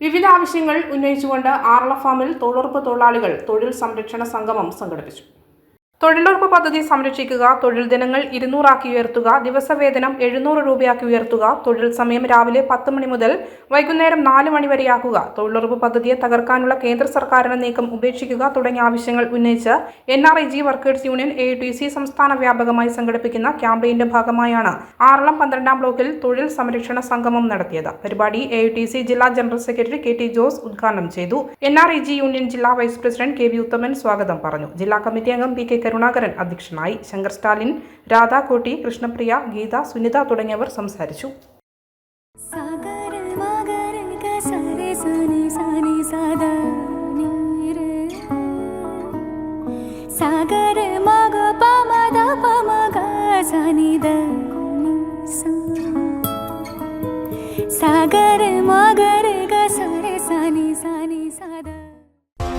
വിവിധ ആവശ്യങ്ങൾ ഉന്നയിച്ചുകൊണ്ട് ആറള ഫാമിൽ തൊഴിലുറപ്പ് തൊഴിലാളികൾ തൊഴിൽ സംരക്ഷണ സംഗമം സംഘടിപ്പിച്ചു തൊഴിലുറപ്പ് പദ്ധതി സംരക്ഷിക്കുക തൊഴിൽ ദിനങ്ങൾ ഇരുന്നൂറാക്കി ഉയർത്തുക ദിവസവേതനം എഴുന്നൂറ് രൂപയാക്കി ഉയർത്തുക തൊഴിൽ സമയം രാവിലെ പത്ത് മണി മുതൽ വൈകുന്നേരം നാല് മണി വരെയാക്കുക. തൊഴിലുറപ്പ് പദ്ധതിയെ തകർക്കാനുള്ള കേന്ദ്ര സർക്കാരിന്റെ നീക്കം ഉപേക്ഷിക്കുക തുടങ്ങിയ ആവശ്യങ്ങൾ ഉന്നയിച്ച് N R I G workers union A T C സംസ്ഥാന വ്യാപകമായി സംഘടിപ്പിക്കുന്ന ക്യാമ്പയിന്റെ ഭാഗമായാണ് ആറളം പന്ത്രണ്ടാം ബ്ലോക്കിൽ തൊഴിൽ സംരക്ഷണ സംഗമം നടത്തിയത്. പരിപാടി എ ടി സി ജില്ലാ general secretary K T Jose ഉദ്ഘാടനം ചെയ്തു. N R I G union ജില്ലാ vice president K V Uthaman സ്വാഗതം പറഞ്ഞു. ജില്ലാ കമ്മിറ്റി അംഗം പി കെ കരുണാകരൻ അധ്യക്ഷനായി ശങ്കർ സ്റ്റാലിൻ രാധാ കോട്ടി കൃഷ്ണപ്രിയ ഗീത സുനിത തുടങ്ങിയവർ സംസാരിച്ചു. സാഗര മാഗര ഗ സനി സനി സദ നീ രെ സാഗര മഗ പമ ദ പമ ഗ സനി ദ നീ സ സാഗര മകര ഗ സരെ സനി സനി സദ